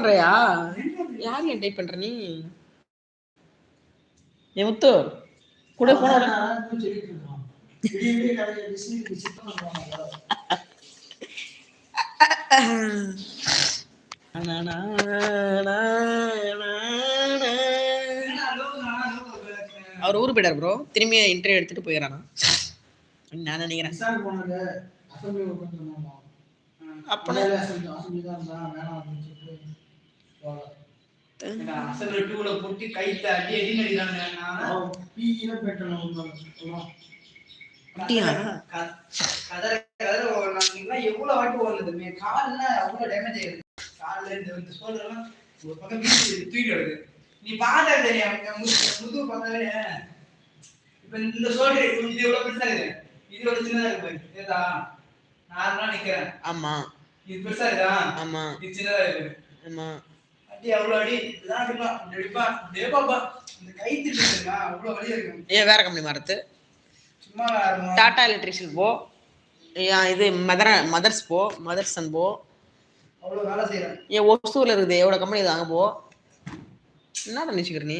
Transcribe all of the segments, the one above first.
பண்றியா? யார் ஏன் டைப் பண்ற நீ? ஏ முத்து கூட போன அவர் ஊர் போயிடார் ப்ரோ திரும்பி இன்டர்வியூ எடுத்துட்டு போயிடறானா. நான் நினைக்கிறேன். அப்பனா? அசல் டூல போட்டு கைத்த அடி அடி நடிக்கிறாங்க அப்படியா? கதற கதற ஓடலாம் எவ்வளவு வாட்டி ஓடுனது மே கால்ல அவ்வளவு டேமேஜ் ஆயிருக்கு கால்ல இந்த எல்லாம் ஒரு பக்கம் வீசி தூக்கி வருது. நீ பார்த்தா தெரியும் முதுகு பார்த்தாலே. இப்ப இந்த ஷோல்டர் இது எவ்வளவு பெருசா இருக்கு இது எவ்வளவு சின்னதா இருக்கு ஏதா நார்மலா நிக்கிறேன். ஆமா. இது பெருசா இருக்கா? ஆமா. இது சின்னதா இருக்கு ஆமா. ஏன் வேற கம்பெனி இருக்கும். டாடா எலக்ட்ரிஷியன் போ. இது மதர் மதர்ஸ் போ. மதர்சன் போ. அவ்வளவு வேலை செய்யறேன் ஏன் ஒசூர்ல இருக்குது. எவ்வளோ கம்பெனி இது? அங்கே போ. என்ன நினைச்சுக்கிற நீ?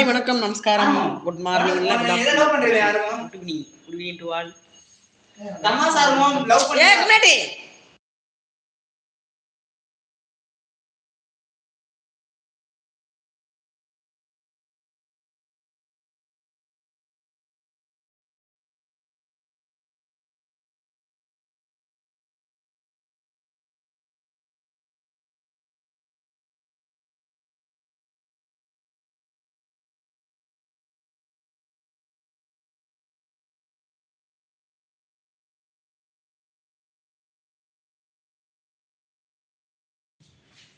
ஹாய் வணக்கம் நமஸ்காரம். Good morning? Good evening good evening to all தமாசா இருக்கும் லவ் ஏ பண்ணி முன்னாடி.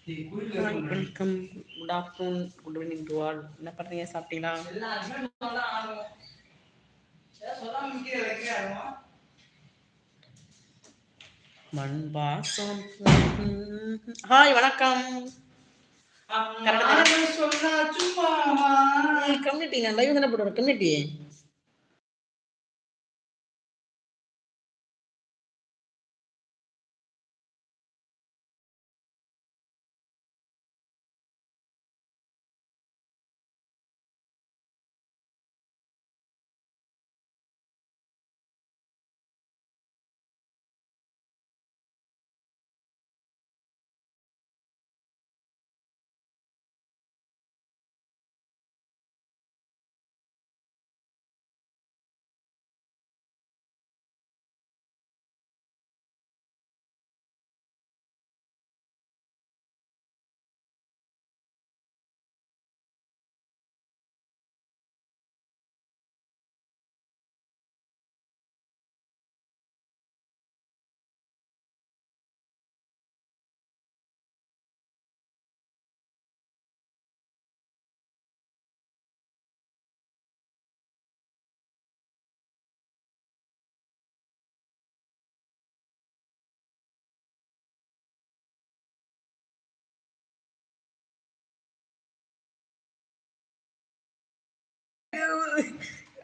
வணக்கம் good afternoon good evening to all என்ன பண்றீங்க? சாப்பிட்டீங்களா. மண் வாசம் ஹாய் வணக்கம்? கம்யூனிட்டி நான் லைவ் தானே போடுறேன் கம்யூனிட்டி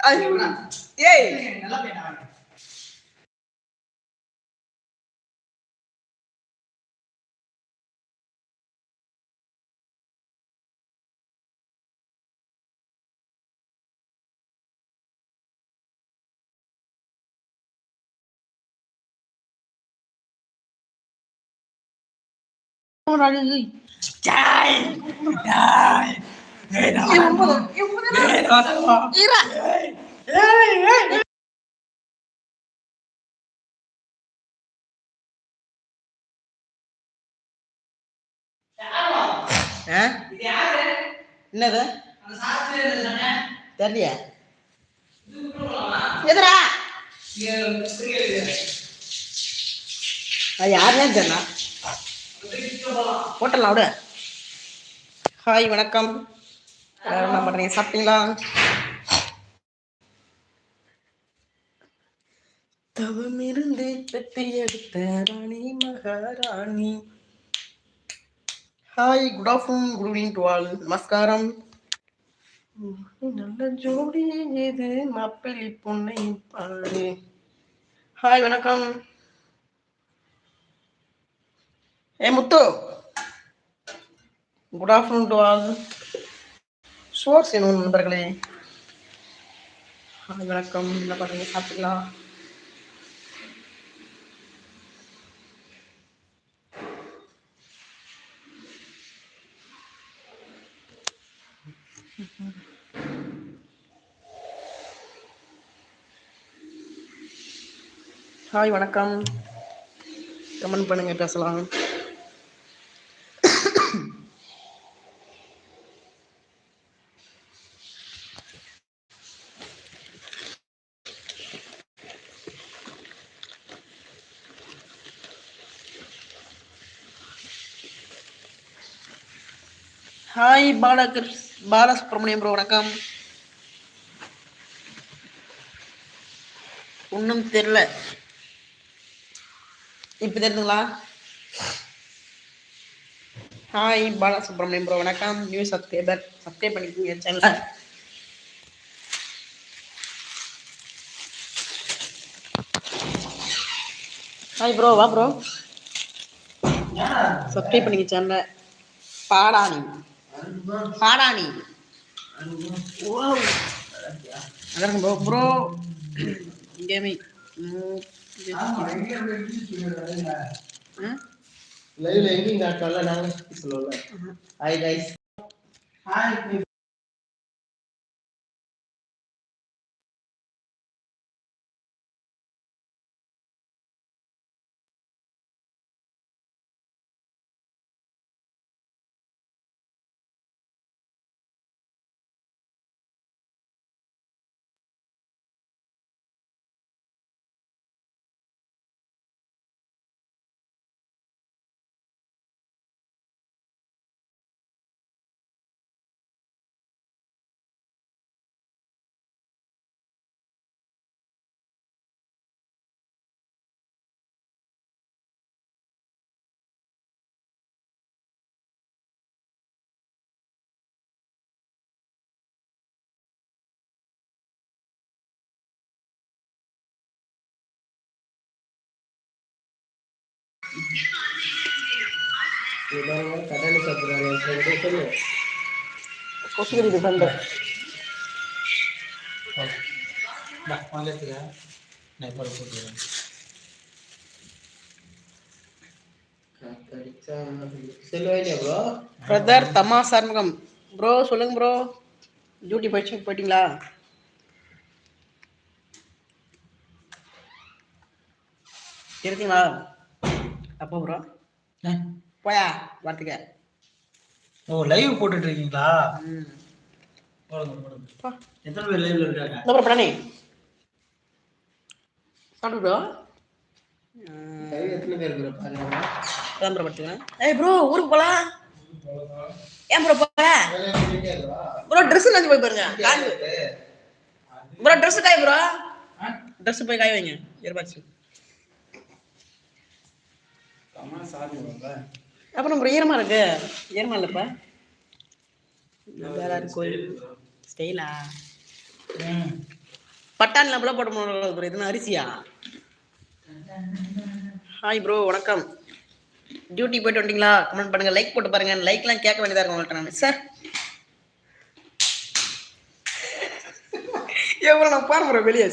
ஐயோ. ஏய் நல்லா பையனா அவன். ஆ? இது யாரு? என்னது அந்த சாஸ்திரி இருந்தானே? தெரியலையா. இது எதுடா அது தெரியல போட்டலாம் விட. ஹாய் வணக்கம். என்ன பண்ணுறீங்க சாப்பிட்டீங்களா? தவமிருந்து பெத்தி எடுத்த ராணி மகாராணி. Hi good afternoon good evening to all நமஸ்காரம். நல்ல ஜோடி இது மாப்பிள்ளை பொண்ணை பாடு. ஹாய் வணக்கம். ஏ Muthu. Good afternoon to all சோர் செய்யணும் நண்பர்களே. ஹாய் வணக்கம். என்ன பண்ணுறீங்க சாப்பிட்டீங்களா? ஹாய் வணக்கம். கமெண்ட் பண்ணுங்க பேசலாம். ஹாய் பாலகிருஷ் பாலசுப்ரமணியம் ப்ரோ வணக்கம். ஒன்றும் தெரில இப்போ தெரியுதுங்களா ஹாய் பாலசுப்ரமணியம் ப்ரோ வணக்கம். நியூ சப்ஸ்கிரைபர் சப்ஸ்கிரைப் பண்ணிக்கோங்க சேனலை ஹாய் ப்ரோ வா ப்ரோ சப்ஸ்கிரைப் பண்ணிக்க சேனலை பாடானி பாடானி அதான் ப்ரோ ப்ரோ கேமிங் எங்க? லைவ்ல நாங்க ஹாய் கைஸ் ஹாய் செல்வாயினியா ப்ரோ பிரதர் தமா சண்முகம் ப்ரோ சொல்லுங்க ப்ரோ டியூட்டி போயிடுச்சு போயிட்டீங்களா? இருக்கீங்களா? அப்போ ப்ரோ? போயா வரத்துக்க ஓ லைவ் போட்டுட்டு இருக்கீங்களா. எத்தனை பேர் லைவ்ல இருக்காங்க? இந்த ப்ரோ பண்ணி. சாப்பிட்டு ப்ரோ லைவ் எத்தனை பேர் ப்ரோ பாருங்க. அதான் ப்ரோ படுத்துக்கிறேன் ஏய் ப்ரோ ஊருக்கு போகலாம் ஏன் ப்ரோ போகல ப்ரோ ட்ரெஸ் நஞ்சு போய் பாருங்க. காய். ப்ரோ ட்ரெஸ் காய் ப்ரோ ட்ரெஸ் போய் காய வைங்க. எதிர்பார்த்து அப்புறம் ப்ரோ ஈரமா இருக்கு. ஈரமா இல்லைப்பா வேற கோயில்? ஸ்டைலா? பட்டாணி நம்மள போட்டு போனோம் ப்ரோ. இது என்ன அரிசியா? ஹாய் ப்ரோ வணக்கம். டியூட்டி போயிட்டு வந்தீங்களா கமெண்ட் பண்ணுங்க. லைக் போட்டு பாருங்க. லைக்லாம் கேட்க வேண்டியதா இருக்கும் உங்கள்கிட்ட நான். சார். எவ்வளோ நான் பாரு ப்ரோ வெளியே.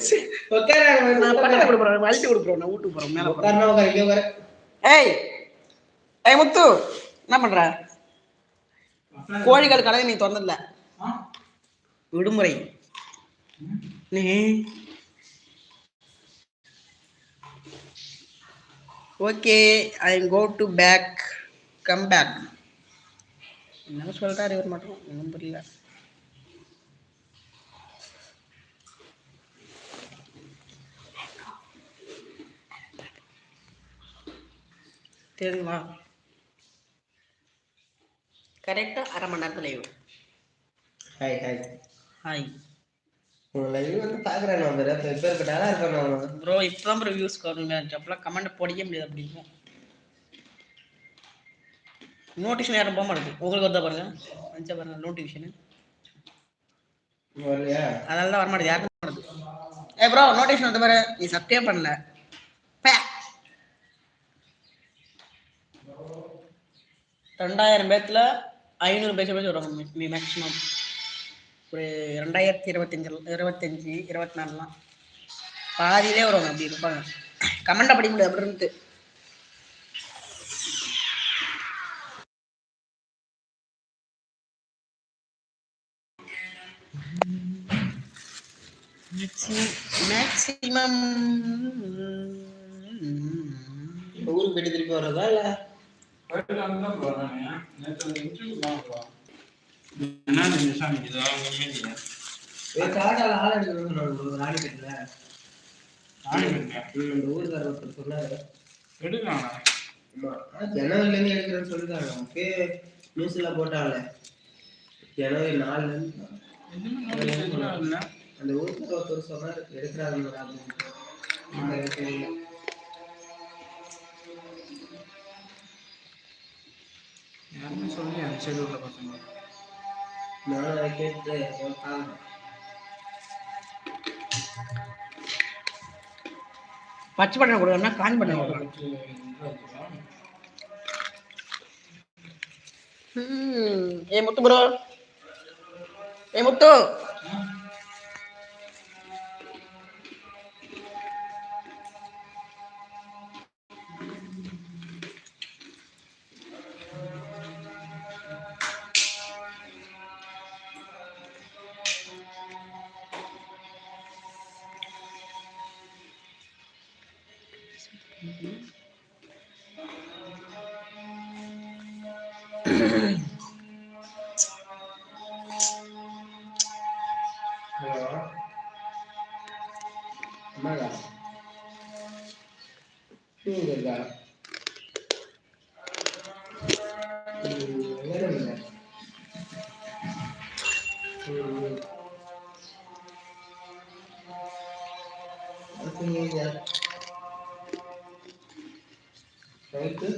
நான் பக்கத்துல கூட போறேன். வலிட்டு கொடுக்குறோம் நான் வீட்டுக்கு போறேன். மேலே ஏய் ஏய் முத்து என்ன பண்ற? கோழிகள் கடை நீ திறந்ததில்ல விடுமுறை. நீ okay I go to back. Come back. என்ன சொல்றாரு இவர் மட்டும்? ஒன்றும் புரியல. தெரியுமா? கரெக்டாக அரை மணி நேரத்தில் லைவ் ஹாய், ஹாய். ஹாய் உங்க live வந்து பார்க்கறேன் நான் வேற. இப்ப இப்பேற்பட்ட ஆளா இருக்கான் நான். ப்ரோ இப்போ தான் ப்ரோ வியூஸ் வருங்க அப்பெல்லாம் கமெண்ட் போடவே முடியாது அப்படிங்க நோட்டிஃபிகேஷன் யாரும் போக மாட்டேங்குது. உங்களுக்கு வருதா பாருங்க. வந்துச்சா பாருங்க நோட்டிஃபிகேஷன்? அதனால தான் வர மாட்டேங்குது யாருக்கும் வர மாட்டேங்குது. ஏ ப்ரோ நோட்டிஃபிகேஷன் வந்து பாரு. நீ சப்ஸ்கிரைபே பண்ணல பே. ரெண்டாயிரம் பேர்த்தில் ஐநூறு பேச பேச வருவாங்க மேக்ஸிமம் ஒரு ரெண்டாயிரத்தி இருபத்தஞ்சு இருபத்தஞ்சி இருபத்தி நாலுலாம் பாதியிலே வருவாங்க அப்படி இருப்பாங்க. கமெண்டை படிக்க முடியாது அப்படி இருந்துட்டு. மேக்ஸிமம் ஊருக்கு போயிட்டு திருப்பி வர்றதா இல்லை? ஜனவரில இருந்து எடுக்கிறேன்னு சொல்லிருக்காங்க அப்பயே நியூஸ்ல போட்டாங்களே ஜனவரி நாலுல இருந்து அந்த ஊருக்காரர் ஒருத்தர் சொன்னாரு எடுக்கிறாங்க அப்படின்னு இந்த இடத்துல இல்ல. நான் அதை கேட்டு பார்க்கறேன். பச்சை பட்டன் கொடுக்கணும்னா காஞ்சி பட்டன் கொடுக்குறேன் ஏ முத்து ப்ரோ ஏ முத்து ஹலோ அம்மாடா தூங்க இருக்கா வேற இல்லை ம் ஓகே ரைட்டு